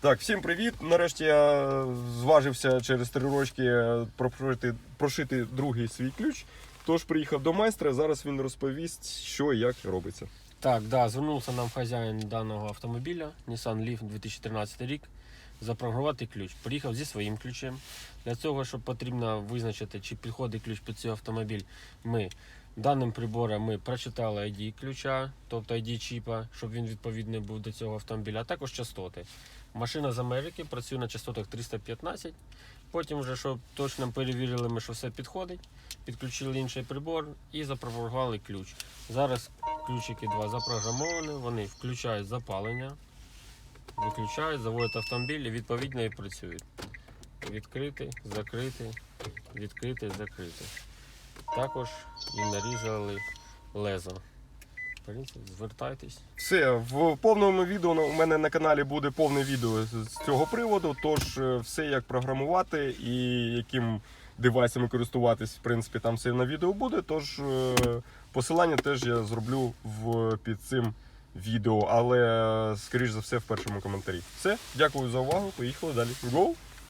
Так, всім привіт. Нарешті я зважився через три рочки прошити, прошити другий свій ключ. Тож приїхав до майстра. Зараз він розповість, що і як робиться. Так, да, звернувся нам хазяїн даного автомобіля Nissan Leaf 2013 рік. Запрограмувати ключ. Приїхав зі своїм ключем. Для цього, щоб потрібно визначити, чи підходить ключ під цей автомобіль, ми даним прибором ми прочитали ID ключа, тобто ID чіпа, щоб він відповідний був до цього автомобіля, а також частоти. Машина з Америки працює на частотах 315. Потім, вже, щоб точно перевірили, ми, що все підходить, підключили інший прибор і запрограмували ключ. Зараз ключики два запрограмовані, вони включають запалення, виключають, заводять автомобіль і відповідно і працюють. Відкрити, закрити, відкрити, закрити. Також і нарізали лезо. Звертайтесь. Все, в повному відео у мене на каналі буде повне відео з цього приводу. Тож е, все як програмувати і яким девайсами користуватись, в принципі, там все на відео буде. Тож е, посилання теж я зроблю в, під цим відео, але е, скоріш за все в першому коментарі. Все, дякую за увагу. Поїхали далі. Go!